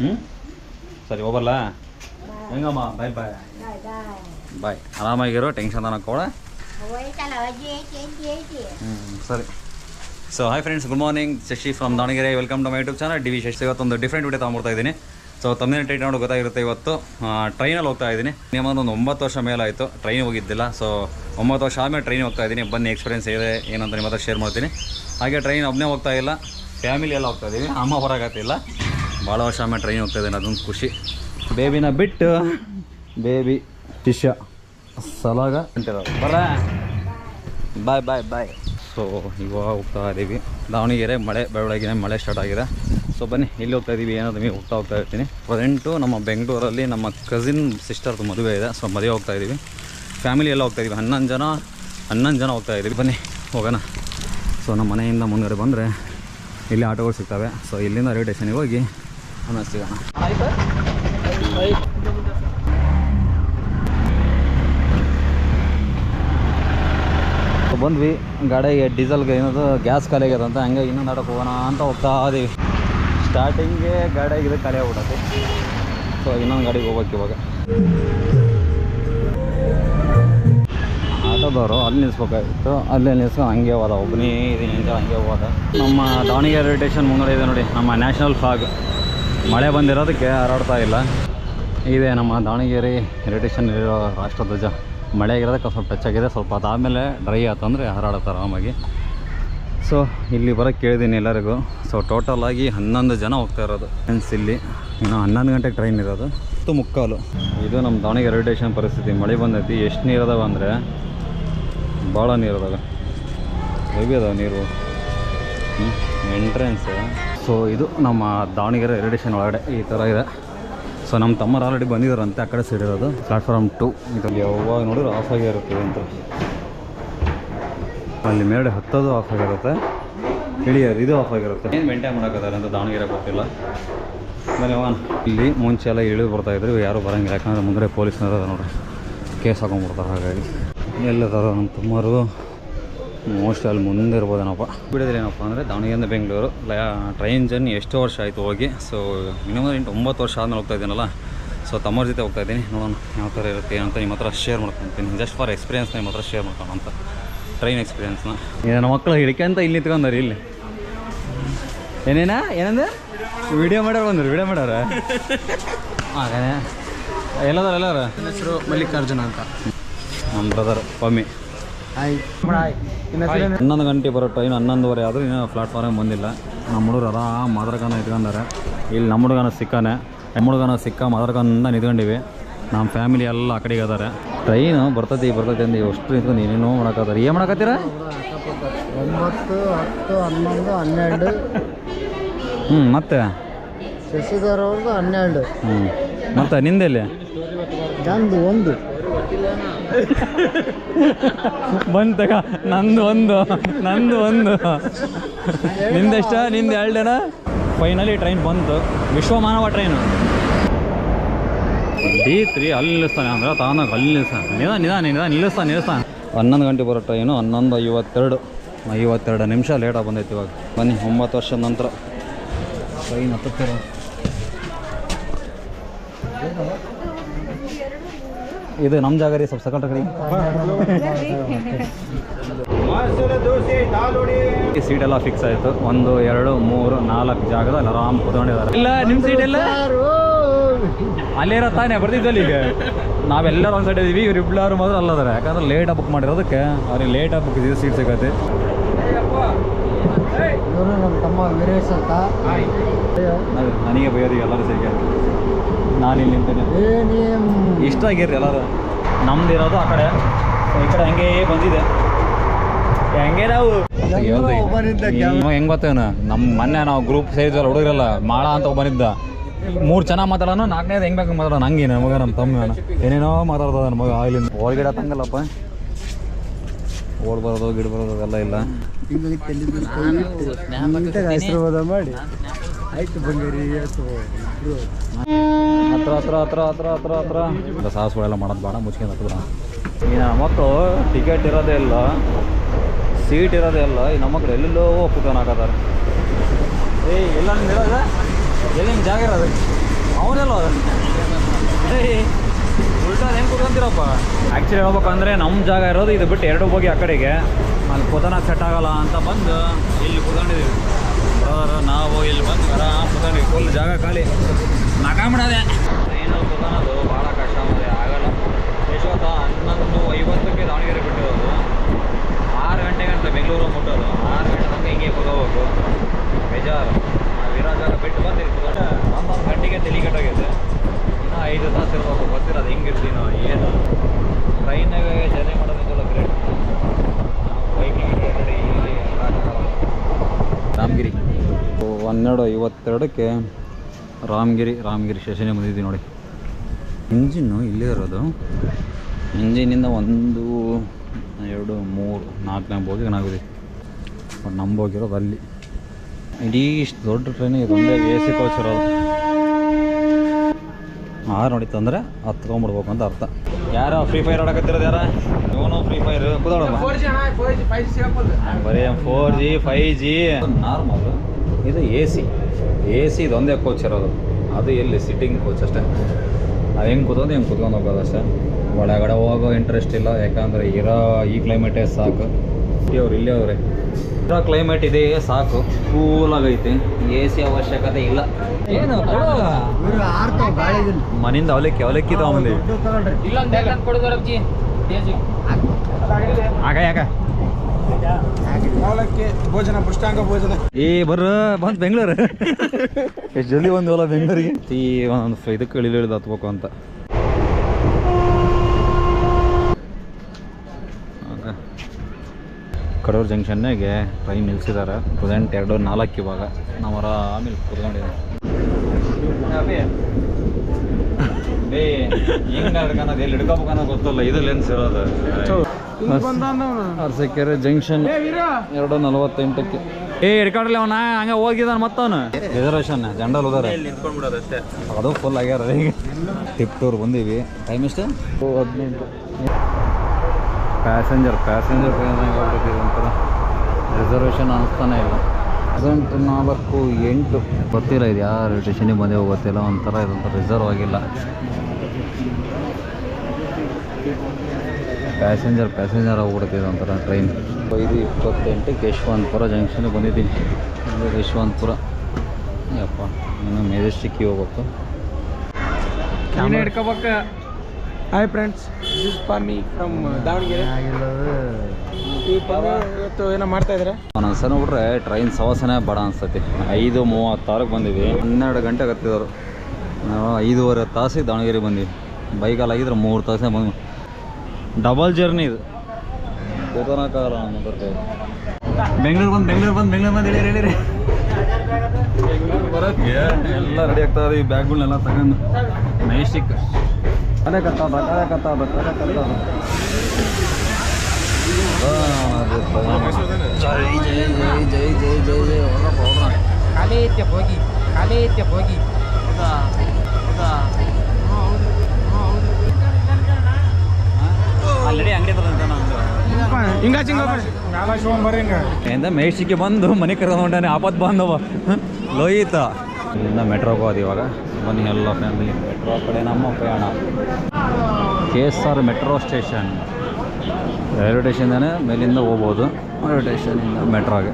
ಹ್ಞೂ ಸರಿ ಹೋಗಲ್ಲ ಹೆಂಗಮ್ಮ? Bye bye. ಬಾಯ್ ಆರಾಮಾಗಿರೋ ಟೆನ್ಷನ್ ಅನ್ನೋಕೋಳ. ಹ್ಞೂ ಸರಿ. So hi friends good morning Shashi from Davanagere. Welcome to my YouTube channel D V Shashi ಇವತ್ತೊಂದು ಡಿಫ್ರೆಂಟ್ ವಿಡಿಯೋ ತೊಗೊಂಡ್ಬರ್ತಾ ಇದ್ದೀನಿ. ಸೊ ತಮ್ಮನೇ ಟೈಟ್ ನೋಡಿ ಗೊತ್ತಾಗಿರುತ್ತೆ ಇವತ್ತು. ಟ್ರೈನಲ್ಲಿ ಹೋಗ್ತಾ ಇದ್ದೀನಿ. ನಿಮ್ಮ ಒಂದು ಒಂಬತ್ತು ವರ್ಷ ಮೇಲಾಯಿತು ಟ್ರೈನ್ ಹೋಗಿದ್ದಿಲ್ಲ. ಸೊ ಒಂಬತ್ತು ವರ್ಷ ಆದಮೇಲೆ ಟ್ರೈನ್ ಹೋಗ್ತಾ ಇದ್ದೀನಿ. ಬನ್ನಿ ಎಕ್ಸ್ಪೀರಿಯನ್ಸ್ ಇದೆ ಏನಂತ ನಿಮ್ಮ ಹತ್ರ ಶೇರ್ ಮಾಡ್ತೀನಿ. ಹಾಗೆ ಟ್ರೈನ್ ಒಬ್ಬನೇ ಹೋಗ್ತಾ ಇಲ್ಲ. ಫ್ಯಾಮಿಲಿ ಎಲ್ಲ ಹೋಗ್ತಾ ಇದ್ದೀವಿ. ಅಮ್ಮ ಬರೋಕತ್ತಿಲ್ಲ ಭಾಳ ವರ್ಷ ಆಮೇಲೆ ಟ್ರೈನ್ ಹೋಗ್ತಾ ಇದ್ದೇನೆ, ಅದೊಂದು ಖುಷಿ. ಬೇಬಿನ ಬಿಟ್ಟು ಬೇಬಿ ಶಿಷ್ಯ ಸಲಾಗ ಬರ ಬಾಯ್ ಬಾಯ್ ಬಾಯ್ ಸೊ ಇವಾಗ ಹೋಗ್ತಾ ಇದ್ದೀವಿ. ದಾವಣಗೆರೆ ಮಳೆ ಬೆಳಗಿನ ಮಳೆ ಸ್ಟಾರ್ಟ್ ಆಗಿದೆ. ಸೊ ಬನ್ನಿ ಇಲ್ಲಿ ಹೋಗ್ತಾ ಇದ್ದೀವಿ ಏನಾದ್ರು ನಿಮಗೆ ಹೋಗ್ತಾ ಹೋಗ್ತಾ ಇರ್ತೀನಿ. ಪ್ರೆಸೆಂಟು ನಮ್ಮ ಬೆಂಗಳೂರಲ್ಲಿ ನಮ್ಮ ಕಸಿನ್ ಸಿಸ್ಟರ್ದು ಮದುವೆ ಇದೆ. ಸೊ ಮದುವೆ ಹೋಗ್ತಾ ಇದ್ದೀವಿ. ಫ್ಯಾಮಿಲಿ ಎಲ್ಲ ಹೋಗ್ತಾ ಇದ್ದೀವಿ. ಹನ್ನೊಂದು ಜನ ಹನ್ನೊಂದು ಜನ ಹೋಗ್ತಾ ಇದ್ದೀವಿ. ಬನ್ನಿ, ಹೋಗೋಣ. ಸೊ ನಮ್ಮ ಮನೆಯಿಂದ ಮುಂದುವರೆ ಬಂದರೆ ಇಲ್ಲಿ ಆಟೋಗಳು ಸಿಗ್ತವೆ. ಸೊ ಇಲ್ಲಿಂದ ರೈಲ್ವೆ ಸ್ಟೇಷನಿಗೆ ಹೋಗಿ ಆಮೇಲೆ ಸಿಗೋಣ ಬಂದ್ವಿ ಗಾಡಿಗೆ ಡೀಸೆಲ್ಗೆ ಏನದು ಗ್ಯಾಸ್ ಖಾಲಿ ಆಗ್ಯದ ಅಂತ ಹಂಗೆ ಇನ್ನೊಂದು ಆಟೋಕ್ಕೆ ಹೋಗೋಣ ಅಂತ ಹೋಗ್ತಾ ಇದೀವಿ. ಸ್ಟಾರ್ಟಿಂಗ್ಗೆ ಗಾಡಿಗೆ ಇದು ಖಾಲಿ ಆಗ್ಬಿಡತ್ತೆ ಸೊ ಇನ್ನೊಂದು ಗಾಡಿಗೆ ಹೋಗ್ಬೇಕು ಇವಾಗ. ಆಟೋದವರು ಅಲ್ಲಿ ನಿಲ್ಸ್ಬೇಕಾಗಿತ್ತು ಅಲ್ಲಿ ನಿಲ್ಸ್ಕೊಂಡು ಹಂಗೆ ಹೋದ ಒಬ್ಬನೇ ಇದೀನಿ ಅಂತ ಹಂಗೆ ಹೋದ. ನಮ್ಮ ದಾವಣಗೆರೆ ಸ್ಟೇಷನ್ ಮುಂದೆ ಇದೆ ನೋಡಿ ನಮ್ಮ ನ್ಯಾಷನಲ್ ಫ್ಲಾಗ್ ಮಳೆ ಬಂದಿರೋದಕ್ಕೆ ಹಾರಾಡ್ತಾ ಇಲ್ಲ. ಇದೆ ನಮ್ಮ ದಾವಣಗೆರೆ ರೈಲ್ವೆ ಸ್ಟೇಷನ್ ಇರೋ ರಾಷ್ಟ್ರಧ್ವಜ ಮಳೆ ಆಗಿರೋದಕ್ಕೆ ಸ್ವಲ್ಪ ಟಚ್ ಆಗಿದೆ. ಸ್ವಲ್ಪ ಅದಾದಮೇಲೆ ಡ್ರೈ ಆತಂದರೆ ಹಾರಾಡುತ್ತೆ ಆರಾಮಾಗಿ. ಸೊ ಇಲ್ಲಿ ಬರೋಕ್ಕೆ ಕೇಳಿದ್ದೀನಿ ಎಲ್ಲರಿಗೂ. ಸೊ ಟೋಟಲ್ ಆಗಿ ಹನ್ನೊಂದು ಜನ ಹೋಗ್ತಾ ಇರೋದು. ಫ್ರೆಂಡ್ಸ್ ಇಲ್ಲಿ. ಇನ್ನು ಹನ್ನೊಂದು ಗಂಟೆಗೆ ಟ್ರೈನ್ ಇರೋದು. ಹತ್ತು ಮುಕ್ಕಾಲು. ಇದು ನಮ್ಮ ದಾವಣಗೆರೆ ರೈಲ್ವೆ ಪರಿಸ್ಥಿತಿ. ಮಳೆ ಬಂದೈತಿ. ಎಷ್ಟು ನೀರು ಅದಾವ ಅಂದರೆ ಭಾಳ ನೀರು ಅದಾವೆ. ಹೆವಿ ಅದಾವೆ ನೀರು. ಎಂಟ್ರೆನ್ಸ್ ಸೊ ಇದು ನಮ್ಮ ದಾವಣಗೆರೆ ರೈಲ್ವೆ ಒಳಗಡೆ ಈ ಥರ ಇದೆ. ಸೊ ನಮ್ಮ ತಮ್ಮರು ಆಲ್ರೆಡಿ ಬಂದಿದ್ದಾರಂತೆ ಆ ಕಡೆ ಸೈಡ್ ಇರೋದು. ಪ್ಲಾಟ್ಫಾರ್ಮ್ ಟು ಇದರಲ್ಲಿ ಯಾವಾಗ ನೋಡಿದ್ರು ಆಫ್ ಆಗಿರುತ್ತೆ ಅಂತ. ಅಲ್ಲಿ ಮೇಲೆ ಹತ್ತೋದು ಆಫ್ ಆಗಿರುತ್ತೆ ಇಳಿಯೋದು ಇದು ಆಫ್ ಆಗಿರುತ್ತೆ ಏನು ಮೇಂಟೈನ್ ಮಾಡೋಕ್ಕಾರೆ ಅಂತ ದಾವಣಗೆರೆ ಗೊತ್ತಿಲ್ಲ. ಆಮೇಲೆ ಇಲ್ಲಿ ಮುಂಚೆ ಎಲ್ಲ ಇಳಿದು ಬರ್ತಾ ಇದ್ರು. ಯಾರು ಬರೋಂಗಿಲ್ಲ. ಯಾಕಂದ್ರೆ ಮುಂದೆ ಪೊಲೀಸ್ನವರು ನೋಡ್ರಿ. ಕೇಸ್ ಹಾಕೊಂಡ್ಬಿಡ್ತಾರೆ ಹಾಗಾಗಿ. ಎಲ್ಲದಾರ ನಮ್ಮ ತಮ್ಮರು. ಮೋಸ್ಟ್ ಅಲ್ಲಿ ಮುಂದೆ ಇರ್ಬೋದೇನಪ್ಪ. ಬಿಡೋದಿಲ್ಲ ಏನಪ್ಪ ಅಂದರೆ ದಾವಣಗೆರೆಯಿಂದ ಬೆಂಗಳೂರು. ಟ್ರೈನ್ ಜರ್ನಿ ಎಷ್ಟು ವರ್ಷ ಆಯಿತು ಹೋಗಿ. ಸೊ ಮಿನಿಮಮ್ ಎಂಟು ಒಂಬತ್ತು ವರ್ಷ ಆದ್ಮೇಲೆ ಹೋಗ್ತಾ ಇದ್ದೀನಲ್ಲ. ಸೊ ತಮ್ಮರ ಜೊತೆ ಹೋಗ್ತಾ ಇದ್ದೀನಿ. ನೋಡೋಣ ಯಾವ ಥರ ಇರುತ್ತೆ ಅಂತ ನಿಮ್ಮ ಹತ್ರ ಶೇರ್ ಮಾಡ್ಕೊತೀನಿ ಜಸ್ಟ್ ಫಾರ್ ಎಕ್ಸ್ಪೀರಿಯನ್ಸ್ನ ನಿಮ್ಮ ಹತ್ರ ಶೇರ್ ಮಾಡ್ಕೊಂಡು ಅಂತ. ಟ್ರೈನ್ ಎಕ್ಸ್ಪೀರಿಯನ್ಸ್ನ ನನ್ನ ಮಕ್ಕಳು ಹಿಡ್ಕೊಂತ ಇಲ್ಲಿ ನಿಂತ್ಕೊಂಡ್ರಿ ಇಲ್ಲಿ. ಏನೇನಾ? ಏನಂದ್ರೆ ವಿಡಿಯೋ ಮಾಡೋರು ಬಂದ್ರು ವಿಡಿಯೋ ಮಾಡೋರ. ಹಾಗೇ ಎಲ್ಲದಾರ ಎಲ್ಲಾರ? ನನ್ನ ಹೆಸರು ಮಲ್ಲಿಕಾರ್ಜುನ ಅಂತ. ನಮ್ಮ ಬ್ರದರ್ ಪಮ್ಮಿ. ಹನ್ನೊಂದು ಗಂಟೆ ಬರೋ ಟ್ರೈನ್ ಹನ್ನೊಂದುವರೆ ಆದರೂ ಇನ್ನೂ ಪ್ಲಾಟ್ಫಾರ್ಮ್ ಬಂದಿಲ್ಲ. ನಮ್ಮ ಹುಡುಗರು ಆರಾಮ್ ಮಾದರ್ಕನ ಇಟ್ಕೊಂಡಾರೆ. ಇಲ್ಲಿ ನಮ್ಮ ಹುಡುಗನ ಸಿಕ್ಕಾನೆ. ನಮ್ಮ ಹುಡುಗನ ಸಿಕ್ಕ ಮಾದರ್ಕಂದ ನಿಂತ್ಕೊಂಡಿವಿ. ನಮ್ಮ ಫ್ಯಾಮಿಲಿ ಎಲ್ಲ ಆ ಕಡೆಗೆ ಅದಾರೆ. ಟ್ರೈನು ಬರ್ತೈತಿ ಬರ್ತೈತಿ ಅಂದ್ರೆ ಎಷ್ಟು ನಿಂತ್ಕೊಂಡು ಏನೇನೋ ಮಾಡಕತ್ತಾರೆ. ಏನು ಮಾಡಕತ್ತೀರ? ಒಂಬತ್ತು ಹತ್ತು ಹನ್ನೊಂದು ಹನ್ನೆರಡು. ಹ್ಞೂ ಮತ್ತೆ? ಶಶಿಧರ್ ಅವ್ರದ್ದು ಹನ್ನೆರಡು. ಹ್ಞೂ ಮತ್ತೆ ನಿಂದೆಲ್ಲಿ? ಒಂದು. ಬಂತಗ ನಂದು ಒಂದು. ನಂದು ಒಂದು. ನಿಂದೆಷ್ಟ ನಿಂದು ಎರಡೇನ ಫೈನಲಿ ಟ್ರೈನ್ ಬಂತು. ವಿಶ್ವಮಾನವ ಟ್ರೈನು ಡಿ ತ್ರೀ ಅಲ್ಲಿ ನಿಲ್ಲಿಸ್ತಾನೆ ಅಂದ್ರೆ ತಾನಾಗ ಅಲ್ಲಿ ನಿಲ್ಲಿಸ್ತಾನೆ ನಿಧಾನ ನಿಧಾನ ನಿಧಾನ, ನಿಲ್ಲಿಸ್ತಾನೆ ನಿಲ್ಲಿಸ್ತಾನೆ. ಹನ್ನೊಂದು ಗಂಟೆ ಬರೋ ಟ್ರೈನು ಹನ್ನೊಂದು ಐವತ್ತೆರಡು. ಐವತ್ತೆರಡು ನಿಮಿಷ ಲೇಟಾಗಿ ಬಂದೈತೆ ಇವಾಗ. ಬನ್ನಿ, ಒಂಬತ್ತು ವರ್ಷದ ನಂತರ. ಟ್ರೈನ್ ಹತ್ತುತ್ತಿರೋ? ಇದು ನಮ್ಮ ಜಾಗ ರೀ ಸ್ವಲ್ಪ ಸಕಲ್ ಕಡೆ ಸೀಟ್ ಎಲ್ಲ ಫಿಕ್ಸ್ ಆಯಿತು. ಒಂದು ಎರಡು ಮೂರು ನಾಲ್ಕು ಜಾಗದಲ್ಲಿ ಆರಾಮ್ ಕುತ್ಕೊಂಡಿದ್ದಾರೆ. ಇಲ್ಲ ನಿಮ್ಮ ಸೀಟ್ ಎಲ್ಲ? ಅಲ್ಲೇ ಇರೋ ತಾನೇ ಬರ್ತಿದ್ದಲ್ಲಿ ಈಗ. ನಾವೆಲ್ಲರೂ ಒಂದು ಸೈಡ್ ಇದೀವಿ ಇವ್ರು ಇಬ್ಬರು ಮಾತ್ರ ಅಲ್ಲದಾರೆ. ಯಾಕಂದ್ರೆ ಲೇಟಾಗಿ ಬುಕ್ ಮಾಡಿರೋದಕ್ಕೆ. ಅವ್ರಿಗೆ ಲೇಟಾಗಿ ಬುಕ್ ಸೀಟ್ ಸಿಗತ್ತೆ. ವೀರೇಶ್ ಅಂತ ನಾವ್- ನನಗೆ ಬೈಯೋದಿಗೆ ಎಲ್ಲರೂ ಸೇರಿ ನಾನು ಇಲ್ಲಿ ನಿಂತೇನೆ ಇಷ್ಟ ಆಗಿರ್ರಿ ಎಲ್ಲರೂ. ನಮ್ದು ಇರೋದು ಆ ಕಡೆ. ಈ ಕಡೆ ಹಂಗೆ ಬಂದಿದೆ. ಹೆಂಗೆ ನಾವು? ಹೆಂಗ್ ಗೊತ್ತೇನು? ನಮ್ಮ ಮೊನ್ನೆ ನಾವು ಗ್ರೂಪ್ ಸೇರಿದ್ವಲ್ಲ ಹುಡುಗರಲ್ಲ. ಮಾಳ ಅಂತ ಒಬ್ಬನಿದ್ದ. ಮೂರು ಚೆನ್ನಾಗಿ ಮಾತಾಡೋನು ನಾಲ್ಕನೇದು ಹೆಂಗ್ ಬೇಕು ಮಾತಾಡೋಣ ಹಂಗೆ ಮಗ ನಮ್ಮ ತಮ್ಮ ಏನೇನೋ ಮಾತಾಡ್ತದ ನಮ್ಮ ಮಗ ಆಗ್ಲಿಂದ ಹೊರಗಿಡ ತಂಗಲ್ಲಪ್ಪ. ಓಡ್ ಬರೋದು ಗಿಡ ಬರೋದು ಅದೆಲ್ಲ ಇಲ್ಲ. ಆಶೀರ್ವಾದ ಮಾಡಿ. ಆಯ್ತು ಬಂಗಾರಿ ಆಯ್ತು ಹತ್ರ ಹತ್ರ ಹತ್ರ ಹತ್ರ ಹತ್ರ ಹತ್ರ. ಇಲ್ಲ ಸಾಹಸಗಳೆಲ್ಲ ಮಾಡೋದು ಬೇಡ ಮುಚ್ಕೊಂಡು ಹತ್ರ ಈಗ ಮಕ್ಕಳು ಟಿಕೆಟ್ ಇರೋದೇ ಇಲ್ಲ. ಸೀಟ್ ಇರೋದೇ ಇಲ್ಲ. ಈ ನಮ್ಮ ಮಕ್ಕಳು ಎಲ್ಲೆಲ್ಲೋ ಕೂತ್ಕೊಂಡು ಹಾಕತಾರೆ ಏಯ್ ಎಲ್ಲ ನಿಮ್ದು ಇರೋದ ಎಲ್ಲಿ ಜಾಗ ಇರೋದು? ಅವನೆಲ್ಲ ಆ್ಯಕ್ಚುಲಿ ಹೇಳ್ಬೇಕಂದ್ರೆ ನಮ್ಮ ಜಾಗ ಇರೋದು ಇದು ಬಿಟ್ಟು ಎರಡು ಹೋಗಿ ಆ ಕಡೆಗೆ. ಅಲ್ಲಿ ಕೂತನಾಗ ಸೆಟ್ ಆಗೋಲ್ಲ ಅಂತ ಬಂದು ಇಲ್ಲಿ ಕೂತ್ಕೊಂಡಿದ್ದೀವಿ. ಬ್ರದರ್ ನಾವು ಇಲ್ಲಿ ಬಂದು ಆರಾಮ್ ಕೂತ್ಕೊಂಡಿವಿ ಫುಲ್ ಜಾಗ ಖಾಲಿ. ನಾಕಾಬಿಡದೆ ಏನು ಕೂತ್ಕೊಳ್ಳೋದು ಭಾಳ ಕಷ್ಟ ಮತ್ತೆ ಆಗಲ್ಲ ಯಶೋತ ಹನ್ನೊಂದು ಐವತ್ತಕ್ಕೆ ದಾವಣಗೆರೆ ಬಿಟ್ಟಿರೋದು ಆರು ಗಂಟೆಗೆ ಅಂತ ಬೆಂಗಳೂರು ಮುಟ್ಟೋದು ಆರು ಗಂಟೆ ತನಕ ಹಿಂಗೆ ಕೂತ್ಕೋಬೇಕು ಬೇಜಾರು ನಾವು ಇರೋ ಜಾಗ ಬಿಟ್ಟು ಬಂದು ಕೂತ್ಕೊಂಡೆ ಹನ್ನೊಂದು ಗಂಟೆಗೆ ತಲೆ ಕೆಟ್ಟೋಗಿದೆ ಇನ್ನೂ ಐದು ತಾಸು ಇರ್ಬೇಕು ಗೊತ್ತಿರೋದು ಹೆಂಗಿರ್ತೀವಿ ನಾವು ಏನು ಟ್ರೈನಾಗ ಜರ್ನಿ ಮಾಡೋದಿದ್ದಲ್ಲ ಗ್ರೇಟ್ ನಾವು ಬೈಕಿಗೆ ರೆಡಿ ಇಲ್ಲಿ ರಾಮಗಿರಿ ಹನ್ನೆರಡು ಐವತ್ತೆರಡಕ್ಕೆ ರಾಮಗಿರಿ ರಾಮಗಿರಿ ಸ್ಟೇಷನ್ಗೆ ಬಂದಿದ್ದೀವಿ ನೋಡಿ. ಇಂಜಿನ್ನು ಇಲ್ಲೇ ಇರೋದು. ಇಂಜಿನಿಂದ ಒಂದು ಎರಡು ಮೂರು ನಾಲ್ಕನೇ ಬೋಗಿ ನಾವಿದೆ ಬಟ್ ನಮ್ಮ ಹೋಗಿರೋದು ಅಲ್ಲಿ. ಇಡೀ ಇಷ್ಟು ದೊಡ್ಡ ಟ್ರೈನ್ ಇದೊಂದೇ ಒಂದೇ ಎ ಸಿ ಕೋಚ್ ಇರೋದು ಆರು ನೋಡಿತ್ತು ಅಂದರೆ ಹತ್ಕೊಂಡ್ಬಿಡ್ಬೇಕು ಅಂತ ಅರ್ಥ. ಯಾರೋ ಫ್ರೀ ಫೈರ್ ಆಡಕತ್ತಿರೋದು ಯಾರ? ಇವನು ಫ್ರೀ ಫೈರ್ ಕೂದಾಡಮ್ಮ ಬರೀ four G five G normal ಇದು ಎ ಸಿ ಎ ಸಿ ಇದೊಂದೇ ಕೋಚ್ ಇರೋದು. ಅದು ಎಲ್ಲಿ? ಸಿಟ್ಟಿಂಗ್ ಕೋಚ್ ಅಷ್ಟೇ. ಅದು ಹೆಂಗೆ ಕೂತ್ಕೊಂಡು ಹೆಂಗೆ ಕೂತ್ಕೊಂಡು ಹೋಗೋದು ಅಷ್ಟೇ. ಒಳಗಡೆ ಹೋಗೋ ಇಂಟ್ರೆಸ್ಟ್ ಇಲ್ಲ. ಯಾಕಂದರೆ ಇರೋ ಈ ಕ್ಲೈಮೇಟೇ ಸಾಕು. ಅವ್ರು ಇಲ್ಲೇ ಅವ್ರೆ. ಇರೋ ಕ್ಲೈಮೇಟ್ ಇದೆ ಸಾಕು. ಕೂಲಾಗೈತಿ ಎ ಸಿ ಅವಶ್ಯಕತೆ ಇಲ್ಲ. ಏನು? ಇವ್ರು ಮನಿಂದ ಅವಲಕ್ಕಿ ಅವಲಕ್ಕಿ ಆಗ ಯಾಕ ಅವಲಕ್ಕಿ ಭೋಜನ ಪುಷ್ಟಾಂಗ ಭೋಜನ. ಏ ಬರ್ರ ಬಂತ ಬೆಂಗಳೂರು. ಎಷ್ಟು ಜಲ್ದಿ ಬಂದ್ವಲ್ಲ ಬೆಂಗಳೂರಿಗೆ. ಈ ಒಂದು ಇದಕ್ಕೆ ಇಳಿದು ಇಳಿದು ಹತ್ಬೇಕು ಅಂತ. ಆಗ ಕಡೂರು ಜಂಕ್ಷನ್ನಾಗೆ ಟ್ರೈನ್ ನಿಲ್ಸಿದ್ದಾರೆ ಪ್ರೆಸೆಂಟ್ ಎರಡು ನಾಲ್ಕು ಇವಾಗ. ನಾವು ಆಮೇಲೆ ಕುತ್ಕೊಂಡಿದ್ದೀವಿ ಹಿಡ್ಕೋಬೇಕನ್ನೋ ಹಿಂಗೆ ಹಿಡ್ಕೋಬೇಕು ಅನ್ನೋದು ಗೊತ್ತಲ್ಲ. ಇದು ಲೆನ್ಸ್ ಇರೋದು ಅರಸಕೆರೆ ಜಂಕ್ಷನ್ ಎರಡು ನಲವತ್ತೆಂಟಕ್ಕೆ. ಏ ಹಿಡ್ಕೊಂಡ್ರಲ್ಲ ಅವನ ಹಂಗೆ ಹೋಗಿದಾನ ಮತ್ತವನು. Reservation general ಹೋದಾರೆ. ಅದು ಫುಲ್ ಆಗ್ಯಾರ ಈಗ. ಟಿಪ್ಟೂರ್ ಬಂದೀವಿ. ಟೈಮ್ ಎಷ್ಟು? ಹದಿನೆಂಟು. ಪ್ಯಾಸೆಂಜರ್ ಪ್ಯಾಸೆಂಜರ್ ಒಂಥರ ರಿಸರ್ವೇಷನ್ ಅನಿಸ್ತಾನೆ ಇಲ್ಲ. ಪ್ರೆಸೆಂಟ್ ನಾಲ್ಕು ಎಂಟು. ಗೊತ್ತಿಲ್ಲ ಇದು ಯಾವ ಸ್ಟೇಷನಿಗೆ ಬಂದೇ ಗೊತ್ತಿಲ್ಲ. ಒಂಥರ ಇದೊಂಥರ ರಿಸರ್ವ್ ಆಗಿಲ್ಲ. ಪ್ಯಾಸೆಂಜರ್ ಪ್ಯಾಸೆಂಜರ್ ಆಗ್ಬಿಡ್ತಿದೆ ಒಂಥರ ಟ್ರೈನ್ ಐದು ಇಪ್ಪತ್ತೆಂಟಕ್ಕೆ ಯಶವಂತಪುರ ಜಂಕ್ಷನ್ಗೆ ಬಂದಿದ್ದೀನಿ. ಇದು ಯಶವಂತಪುರ ಯಪ್ಪ ಇನ್ನು ಮೆಜೆಸ್ಟಿಕ್ಕಿಗೆ ಹೋಗ್ಬೇಕು. ಹಿಡ್ಕೋಬೇಕ. Hi friends this Pami from Davanagere. ಇವತ್ತು ಏನೋ ಮಾಡ್ತಾ ಇದ್ದಾರೆ ಸರ್ ನೋಡ್ರೆ ಟ್ರೈನ್ ಸವಾಸನೆ ಬೇಡ ಅನ್ಸತಿ ಐದು ಮೂವತ್ತಾರಕ್ಕೆ ಬಂದಿದ್ವಿ. ಹನ್ನೆರಡು ಗಂಟೆಗೆ ಹತ್ತಿದವರು ನಾವು ಐದೂವರೆ ತಾಸಿಗೆ ದಾವಣಗೆರೆ ಬಂದ್ವಿ. ಬೈಕಲ್ಲಿ ಆಗಿದ್ರೆ ಮೂರು ತಾಸೇ ಬಂದು ಡಬಲ್ ಜರ್ನಿ ಇದು. ಕೂತನಕ್ಕಾಗಲ್ಲ ನಮ್ಮ ಬರ್ತಾ ಬೆಂಗಳೂರು ಬಂದು ಬೆಂಗಳೂರು ಬಂದು ಬೆಂಗಳೂರು ಬಂದು ಹೇಳಿರಿ ಹೇಳಿರಿ ಬರೋಕ್ಕೆ? ಎಲ್ಲ ರೆಡಿ ಆಗ್ತಾ ಇದೆ ಈ ಬ್ಯಾಗ್ಗಳನ್ನೆಲ್ಲ ತಗೊಂಡು. ಮೈಸಿಕ್ ಅದೇ ಕತ್ತಾದ ಅದೇ ಕತ್ತಾದ ಅದೇ ಕತ್ತಾದ ಜೈ ಜೈ ಜೈ ಜೈ ಜೈ ಜೈ ಜೈ. ಹೊರಪ್ಪ ಹೊರ ಖಾಲಿ ಐತೆ ಹೋಗಿ ಹೌದಾ? ಐತೆ ಹೋಗಿ ಆಲ್ರೆಡಿ ಅಂಗಡಿ ಹಿಂಗ ಚಿಂಗ ಬಂದು ಮನೆ ಕರ್ಕೊಂಡಾನೆ ಆಪತ್ ಬಂದವ. ಲೋಯಿತ ಇಲ್ಲಿಂದ ಮೆಟ್ರೋ ಹೋಗೋದು ಇವಾಗ. ಬನ್ನಿ ಎಲ್ಲ ಫ್ಯಾಮಿಲಿ ಮೆಟ್ರೋ ಕಡೆ ನಮ್ಮ ಪ್ರಯಾಣ. K S R metro station railway ಸ್ಟೇಷನ್ದಾನೆ ಮೇಲಿಂದ ಹೋಗ್ಬೋದು. ರೈಲ್ವೆ ಸ್ಟೇಷನಿಂದ ಮೆಟ್ರೋಗೆ